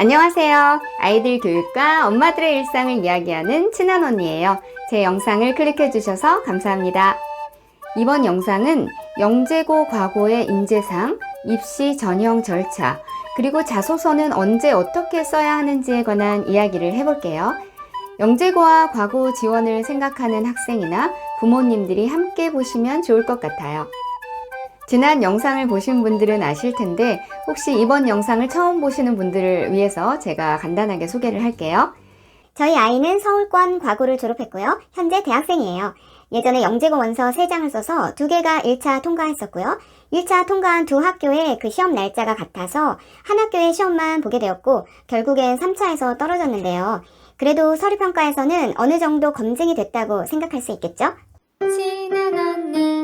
안녕하세요. 아이들 교육과 엄마들의 일상을 이야기하는 친한 언니예요. 제 영상을 클릭해 주셔서 감사합니다. 이번 영상은 영재고 과거의 인재상, 입시 전형 절차, 그리고 자소서는 언제 어떻게 써야 하는지에 관한 이야기를 해볼게요. 영재고와 과거 지원을 생각하는 학생이나 부모님들이 함께 보시면 좋을 것 같아요. 지난 영상을 보신 분들은 아실 텐데 혹시 이번 영상을 처음 보시는 분들을 위해서 제가 간단하게 소개를 할게요. 저희 아이는 서울권 과고를 졸업했고요. 현재 대학생이에요. 예전에 영재고 원서 3장을 써서 두 개가 1차 통과했었고요. 1차 통과한 두 학교의 그 시험 날짜가 같아서 한 학교의 시험만 보게 되었고 결국엔 3차에서 떨어졌는데요. 그래도 서류평가에서는 어느 정도 검증이 됐다고 생각할 수 있겠죠? 친한 언니.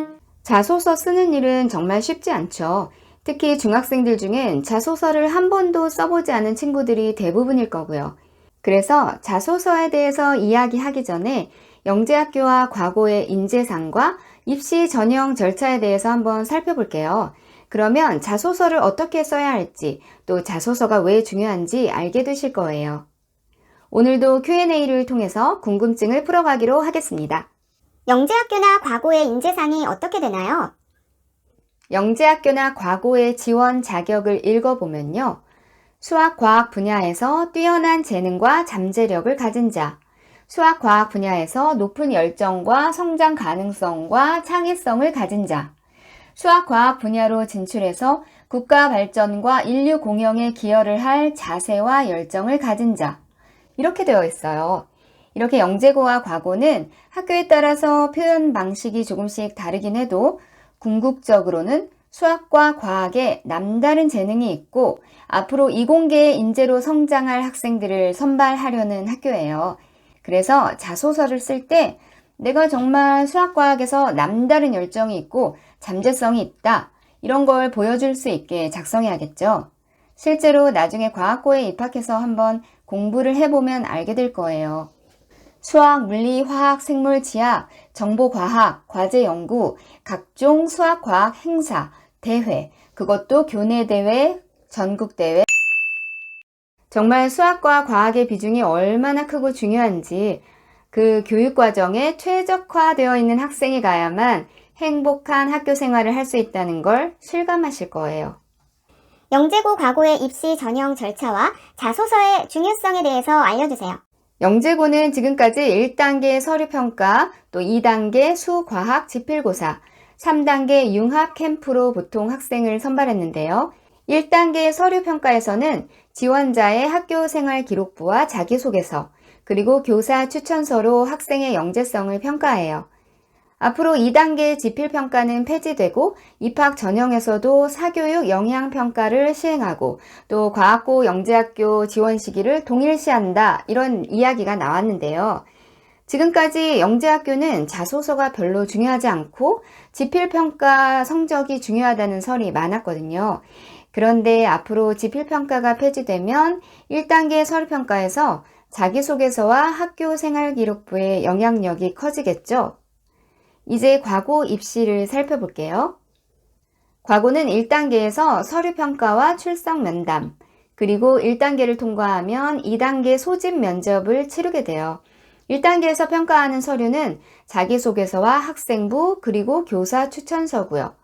자소서 쓰는 일은 정말 쉽지 않죠. 특히 중학생들 중엔 자소서를 한 번도 써보지 않은 친구들이 대부분일 거고요. 그래서 자소서에 대해서 이야기하기 전에 영재학교와 과거의 인재상과 입시 전형 절차에 대해서 한번 살펴볼게요. 그러면 자소서를 어떻게 써야 할지, 또 자소서가 왜 중요한지 알게 되실 거예요. 오늘도 Q&A를 통해서 궁금증을 풀어가기로 하겠습니다. 영재학교나 과고의 인재상이 어떻게 되나요? 영재학교나 과거의 지원 자격을 읽어보면요. 수학, 과학 분야에서 뛰어난 재능과 잠재력을 가진 자, 수학, 과학 분야에서 높은 열정과 성장 가능성과 창의성을 가진 자, 수학, 과학 분야로 진출해서 국가 발전과 인류 공영에 기여를 할 자세와 열정을 가진 자, 이렇게 되어 있어요. 이렇게 영재고와 과고는 학교에 따라서 표현 방식이 조금씩 다르긴 해도 궁극적으로는 수학과 과학에 남다른 재능이 있고 앞으로 이공계의 인재로 성장할 학생들을 선발하려는 학교예요. 그래서 자소서를 쓸 때 내가 정말 수학과학에서 남다른 열정이 있고 잠재성이 있다. 이런 걸 보여줄 수 있게 작성해야겠죠. 실제로 나중에 과학고에 입학해서 한번 공부를 해보면 알게 될 거예요. 수학, 물리, 화학, 생물, 지학, 정보과학, 과제 연구, 각종 수학, 과학 행사, 대회, 그것도 교내 대회, 전국 대회. 정말 수학과 과학의 비중이 얼마나 크고 중요한지 그 교육과정에 최적화되어 있는 학생이 가야만 행복한 학교 생활을 할 수 있다는 걸 실감하실 거예요. 영재고 과고의 입시 전형 절차와 자소서의 중요성에 대해서 알려주세요. 영재고는 지금까지 1단계 서류평가, 또 2단계 수과학 지필고사, 3단계 융합 캠프로 보통 학생을 선발했는데요. 1단계 서류평가에서는 지원자의 학교 생활 기록부와 자기소개서, 그리고 교사 추천서로 학생의 영재성을 평가해요. 앞으로 2단계 지필평가는 폐지되고 입학 전형에서도 사교육 영향평가를 시행하고 또 과학고 영재학교 지원 시기를 동일시한다 이런 이야기가 나왔는데요. 지금까지 영재학교는 자소서가 별로 중요하지 않고 지필평가 성적이 중요하다는 설이 많았거든요. 그런데 앞으로 지필평가가 폐지되면 1단계 서류평가에서 자기소개서와 학교 생활기록부의 영향력이 커지겠죠. 이제 과고 입시를 살펴볼게요. 과고는 1단계에서 서류 평가와 출석 면담, 그리고 1단계를 통과하면 2단계 소집 면접을 치르게 돼요. 1단계에서 평가하는 서류는 자기소개서와 학생부, 그리고 교사 추천서고요.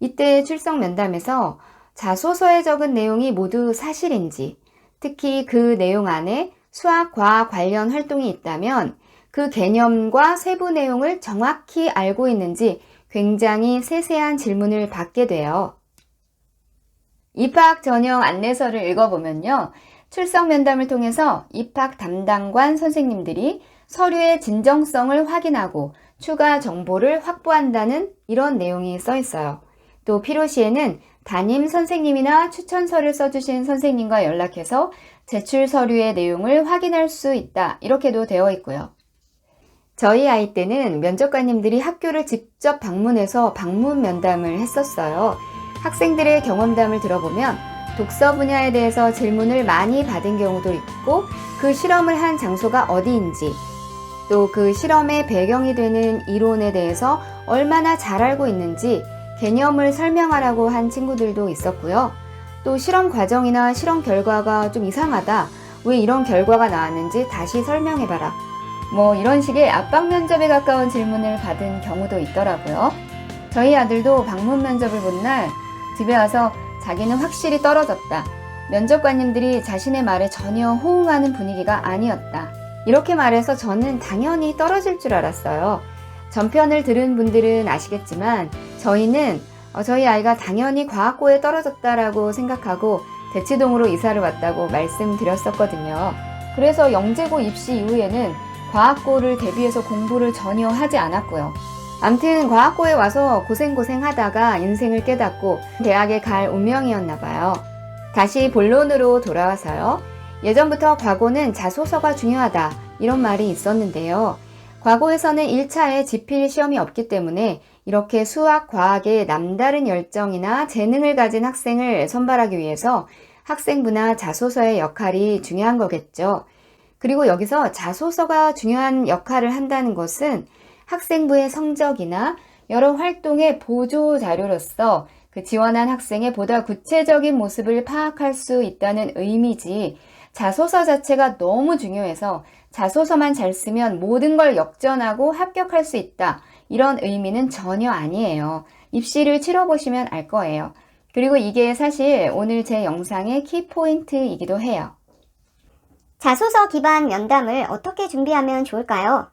이때 출석 면담에서 자소서에 적은 내용이 모두 사실인지, 특히 그 내용 안에 수학, 과학 관련 활동이 있다면 그 개념과 세부 내용을 정확히 알고 있는지 굉장히 세세한 질문을 받게 돼요. 입학 전형 안내서를 읽어보면요. 출석 면담을 통해서 입학 담당관 선생님들이 서류의 진정성을 확인하고 추가 정보를 확보한다는 이런 내용이 써 있어요. 또 필요시에는 담임 선생님이나 추천서를 써주신 선생님과 연락해서 제출 서류의 내용을 확인할 수 있다. 이렇게도 되어 있고요. 저희 아이 때는 면접관님들이 학교를 직접 방문해서 방문 면담을 했었어요. 학생들의 경험담을 들어보면 독서 분야에 대해서 질문을 많이 받은 경우도 있고 그 실험을 한 장소가 어디인지 또 그 실험의 배경이 되는 이론에 대해서 얼마나 잘 알고 있는지 개념을 설명하라고 한 친구들도 있었고요. 또또 실험 과정이나 실험 결과가 좀 이상하다. 왜 이런 결과가 나왔는지 다시 설명해봐라. 뭐 이런 식의 압박 면접에 가까운 질문을 받은 경우도 있더라고요. 저희 아들도 방문 면접을 본 날 집에 와서 자기는 확실히 떨어졌다. 면접관님들이 자신의 말에 전혀 호응하는 분위기가 아니었다. 이렇게 말해서 저는 당연히 떨어질 줄 알았어요. 전편을 들은 분들은 아시겠지만 저희는 어, 저희 아이가 당연히 과학고에 떨어졌다라고 생각하고 대치동으로 이사를 왔다고 말씀드렸었거든요. 그래서 영재고 입시 이후에는 과학고를 대비해서 공부를 전혀 하지 않았고요. 암튼 과학고에 와서 고생고생 하다가 인생을 깨닫고 대학에 갈 운명이었나 봐요. 다시 본론으로 돌아와서요. 예전부터 과거는 자소서가 중요하다 이런 말이 있었는데요. 과거에서는 1차에 지필 시험이 없기 때문에 이렇게 수학, 과학에 남다른 열정이나 재능을 가진 학생을 선발하기 위해서 학생부나 자소서의 역할이 중요한 거겠죠. 그리고 여기서 자소서가 중요한 역할을 한다는 것은 학생부의 성적이나 여러 활동의 보조 자료로서 그 지원한 학생의 보다 구체적인 모습을 파악할 수 있다는 의미지 자소서 자체가 너무 중요해서 자소서만 잘 쓰면 모든 걸 역전하고 합격할 수 있다. 이런 의미는 전혀 아니에요. 입시를 치러보시면 알 거예요. 그리고 이게 사실 오늘 제 영상의 키포인트이기도 해요. 자소서 기반 면담을 어떻게 준비하면 좋을까요?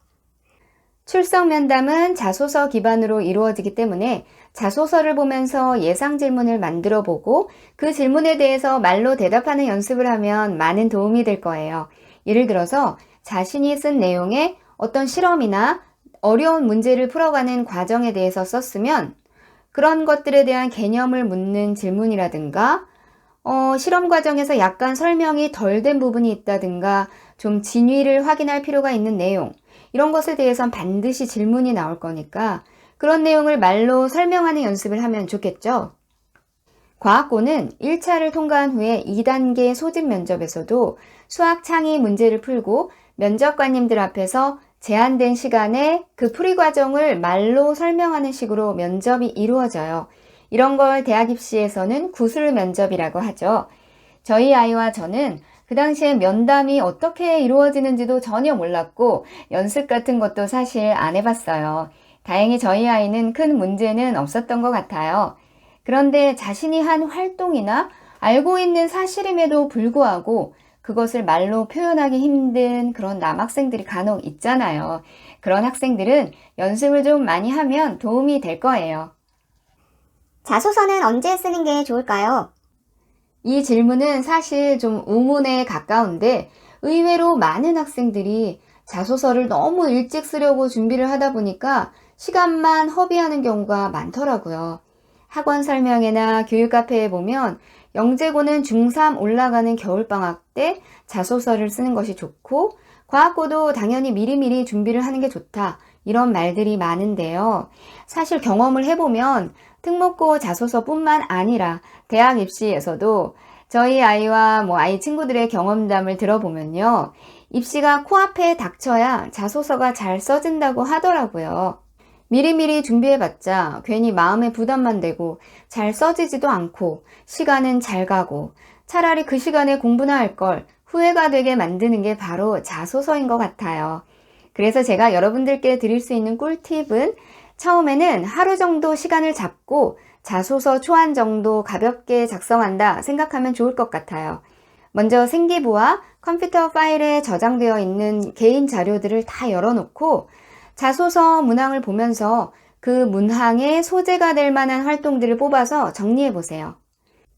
출석 면담은 자소서 기반으로 이루어지기 때문에 자소서를 보면서 예상 질문을 만들어 보고 그 질문에 대해서 말로 대답하는 연습을 하면 많은 도움이 될 거예요. 예를 들어서 자신이 쓴 내용에 어떤 실험이나 어려운 문제를 풀어가는 과정에 대해서 썼으면 그런 것들에 대한 개념을 묻는 질문이라든가 어, 실험 과정에서 약간 설명이 덜 된 부분이 있다든가 좀 진위를 확인할 필요가 있는 내용 이런 것에 대해선 반드시 질문이 나올 거니까 그런 내용을 말로 설명하는 연습을 하면 좋겠죠. 과학고는 1차를 통과한 후에 2단계 소집 면접에서도 수학 창의 문제를 풀고 면접관님들 앞에서 제한된 시간에 그 풀이 과정을 말로 설명하는 식으로 면접이 이루어져요. 이런 걸 대학 입시에서는 구술 면접이라고 하죠. 저희 아이와 저는 그 당시에 면담이 어떻게 이루어지는지도 전혀 몰랐고 연습 같은 것도 사실 안 해봤어요. 다행히 저희 아이는 큰 문제는 없었던 것 같아요. 그런데 자신이 한 활동이나 알고 있는 사실임에도 불구하고 그것을 말로 표현하기 힘든 그런 남학생들이 간혹 있잖아요. 그런 학생들은 연습을 좀 많이 하면 도움이 될 거예요. 자소서는 언제 쓰는 게 좋을까요? 이 질문은 사실 좀 우문에 가까운데 의외로 많은 학생들이 자소서를 너무 일찍 쓰려고 준비를 하다 보니까 시간만 허비하는 경우가 많더라고요. 학원 설명회나 교육 카페에 보면 영재고는 중3 올라가는 겨울방학 때 자소서를 쓰는 것이 좋고 과학고도 당연히 미리미리 준비를 하는 게 좋다. 이런 말들이 많은데요. 사실 경험을 해보면 특목고 자소서뿐만 아니라 대학 입시에서도 저희 아이와 뭐 아이 친구들의 경험담을 들어보면요. 입시가 코앞에 닥쳐야 자소서가 잘 써진다고 하더라고요. 미리미리 준비해봤자 괜히 마음에 부담만 되고 잘 써지지도 않고 시간은 잘 가고 차라리 그 시간에 공부나 할 걸 후회가 되게 만드는 게 바로 자소서인 것 같아요. 그래서 제가 여러분들께 드릴 수 있는 꿀팁은 처음에는 하루 정도 시간을 잡고 자소서 초안 정도 가볍게 작성한다 생각하면 좋을 것 같아요. 먼저 생기부와 컴퓨터 파일에 저장되어 있는 개인 자료들을 다 열어놓고 자소서 문항을 보면서 그 문항의 소재가 될 만한 활동들을 뽑아서 정리해 보세요.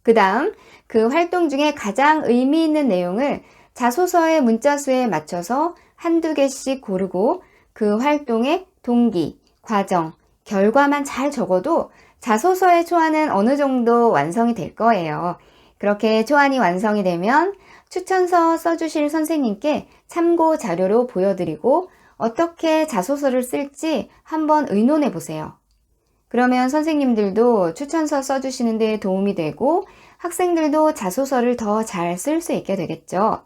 그 다음 그 활동 중에 가장 의미 있는 내용을 자소서의 문자 수에 맞춰서 한두 개씩 고르고 그 활동의 동기, 과정, 결과만 잘 적어도 자소서의 초안은 어느 정도 완성이 될 거예요. 그렇게 초안이 완성이 되면 추천서 써주실 선생님께 참고 자료로 보여드리고 어떻게 자소서를 쓸지 한번 의논해 보세요. 그러면 선생님들도 추천서 써주시는 데 도움이 되고 학생들도 자소서를 더 잘 쓸 수 있게 되겠죠.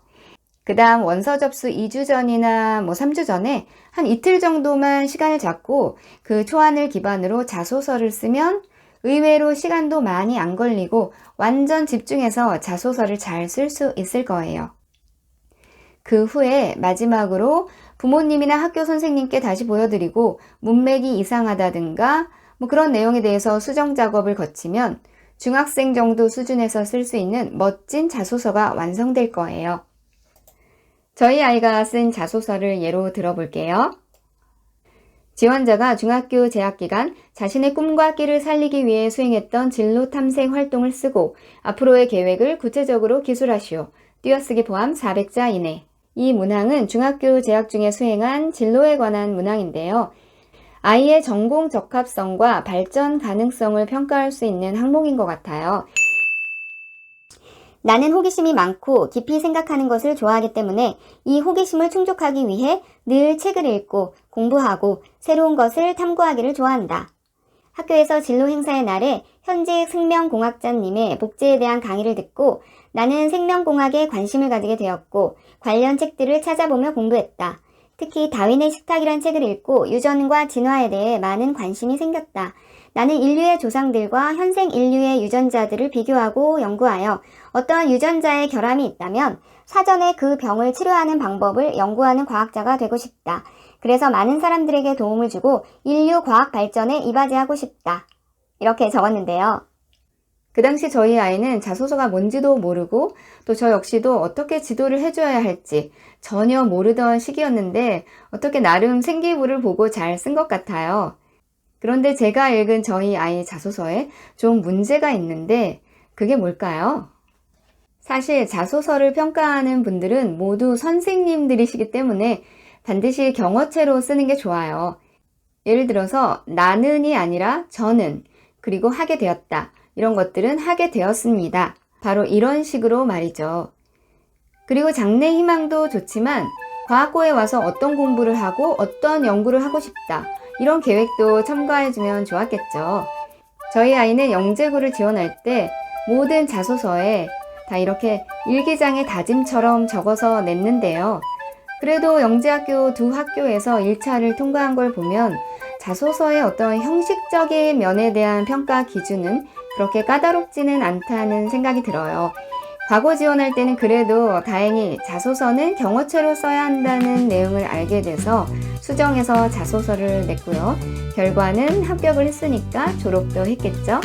그 다음 원서 접수 2주 전이나 뭐 3주 전에 한 이틀 정도만 시간을 잡고 그 초안을 기반으로 자소서를 쓰면 의외로 시간도 많이 안 걸리고 완전 집중해서 자소서를 잘 쓸 수 있을 거예요. 그 후에 마지막으로 부모님이나 학교 선생님께 다시 보여드리고 문맥이 이상하다든가 뭐 그런 내용에 대해서 수정 작업을 거치면 중학생 정도 수준에서 쓸 수 있는 멋진 자소서가 완성될 거예요. 저희 아이가 쓴 자소서를 예로 들어볼게요. 지원자가 중학교 재학 기간 자신의 꿈과 끼를 살리기 위해 수행했던 진로 탐색 활동을 쓰고 앞으로의 계획을 구체적으로 기술하시오. 띄어쓰기 포함 400자 이내. 이 문항은 중학교 재학 중에 수행한 진로에 관한 문항인데요. 아이의 전공 적합성과 발전 가능성을 평가할 수 있는 항목인 것 같아요. 나는 호기심이 많고 깊이 생각하는 것을 좋아하기 때문에 이 호기심을 충족하기 위해 늘 책을 읽고 공부하고 새로운 것을 탐구하기를 좋아한다. 학교에서 진로 행사의 날에 현직 생명공학자님의 복제에 대한 강의를 듣고 나는 생명공학에 관심을 가지게 되었고 관련 책들을 찾아보며 공부했다. 특히 다윈의 식탁이란 책을 읽고 유전과 진화에 대해 많은 관심이 생겼다. 나는 인류의 조상들과 현생 인류의 유전자들을 비교하고 연구하여 어떠한 유전자의 결함이 있다면 사전에 그 병을 치료하는 방법을 연구하는 과학자가 되고 싶다. 그래서 많은 사람들에게 도움을 주고 인류 과학 발전에 이바지하고 싶다. 이렇게 적었는데요. 그 당시 저희 아이는 자소서가 뭔지도 모르고 또 저 역시도 어떻게 지도를 해줘야 할지 전혀 모르던 시기였는데 어떻게 나름 생기부를 보고 잘 쓴 것 같아요. 그런데 제가 읽은 저희 아이 자소서에 좀 문제가 있는데 그게 뭘까요? 사실 자소서를 평가하는 분들은 모두 선생님들이시기 때문에 반드시 경어체로 쓰는 게 좋아요. 예를 들어서 나는이 아니라 저는 그리고 하게 되었다. 이런 것들은 하게 되었습니다. 바로 이런 식으로 말이죠. 그리고 장래 희망도 좋지만 과학고에 와서 어떤 공부를 하고 어떤 연구를 하고 싶다. 이런 계획도 첨가해주면 좋았겠죠. 저희 아이는 영재고를 지원할 때 모든 자소서에 다 이렇게 일기장의 다짐처럼 적어서 냈는데요. 그래도 영재학교 두 학교에서 1차를 통과한 걸 보면 자소서의 어떤 형식적인 면에 대한 평가 기준은 그렇게 까다롭지는 않다는 생각이 들어요. 과거 지원할 때는 그래도 다행히 자소서는 경어체로 써야 한다는 내용을 알게 돼서 수정해서 자소서를 냈고요. 결과는 합격을 했으니까 졸업도 했겠죠.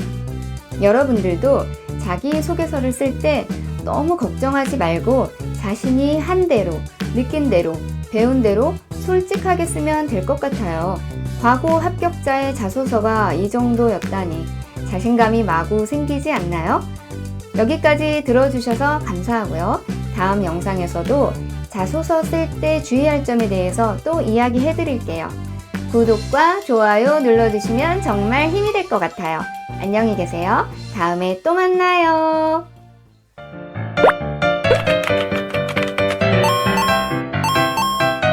여러분들도 자기소개서를 쓸 때 너무 걱정하지 말고 자신이 한 대로, 느낀 대로, 배운 대로 솔직하게 쓰면 될 것 같아요. 과거 합격자의 자소서가 이 정도였다니 자신감이 마구 생기지 않나요? 여기까지 들어주셔서 감사하고요. 다음 영상에서도 자소서 쓸 때 주의할 점에 대해서 또 이야기해 드릴게요. 구독과 좋아요 눌러주시면 정말 힘이 될 것 같아요. 안녕히 계세요. 다음에 또 만나요.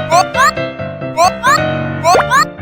What? What? What? What?